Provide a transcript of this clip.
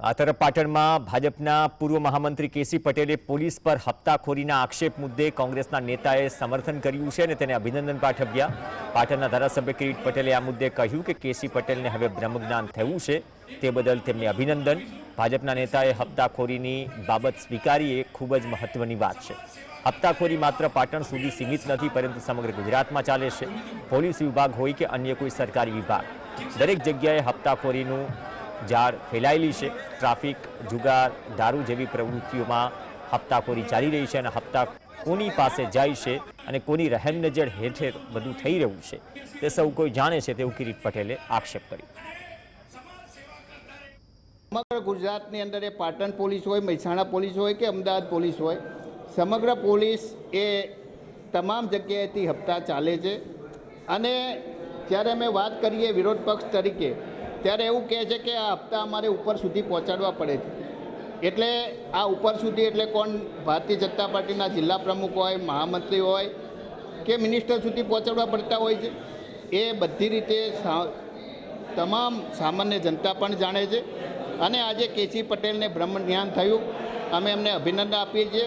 આ તરફ પાટણમાં ભાજપના પૂર્વ મહામંત્રી કેસી પટેલે પોલીસ પર હપ્તાખોરીના આક્ષેપ મુદ્દે કોંગ્રેસના નેતાએ સમર્થન કર્યું છે અને તેને અભિનંદન પાઠવ્યા. પાટણના ધારાસભ્ય કિરીટ પટેલે આ મુદ્દે કહ્યું કે કેસી પટેલને હવે બ્રહ્મજ્ઞાન થયું છે. તે બદલ તેમને અભિનંદન. ભાજપના નેતાએ હપ્તાખોરીની બાબત સ્વીકારી એ ખૂબ જ મહત્વની વાત છે. હપ્તાખોરી માત્ર પાટણ સુધી સીમિત નથી, પરંતુ સમગ્ર ગુજરાતમાં ચાલે છે. પોલીસ વિભાગ હોય કે અન્ય કોઈ સરકારી વિભાગ. દરેક જગ્યાએ હપ્તાખોરીનું જાળ ફેલાયેલી છે. ટ્રાફિક, જુગાર, દારૂ જેવી પ્રવૃત્તિઓમાં હપ્તાખોરી ચાલી રહી છે અને હપ્તા કોની પાસે જાય છે અને કોની રહેમ નજર હેઠળ બધું થઈ રહ્યું છે તે સૌ કોઈ જાણે છે તેવું કિરીટ પટેલે આક્ષેપ કર્યો. સમગ્ર ગુજરાતની અંદર એ પાટણ પોલીસ હોય, મહેસાણા પોલીસ હોય કે અમદાવાદ પોલીસ હોય, સમગ્ર પોલીસ એ તમામ જગ્યાએથી હપ્તા ચાલે છે. અને જ્યારે અમે વાત કરીએ વિરોધ પક્ષ તરીકે ત્યારે એવું કહે છે કે આ હપ્તા અમારે ઉપર સુધી પહોંચાડવા પડે છે. એટલે આ ઉપર સુધી એટલે કોણ? ભારતીય જનતા પાર્ટીના જિલ્લા પ્રમુખ હોય, મહામંત્રી હોય કે મિનિસ્ટર સુધી પહોંચાડવા પડતા હોય છે. એ બધી રીતે તમામ સામાન્ય જનતા પણ જાણે છે. અને આજે કેસી પટેલને બ્રહ્મ જ્ઞાન થયું. અમે એમને અભિનંદન આપીએ છીએ.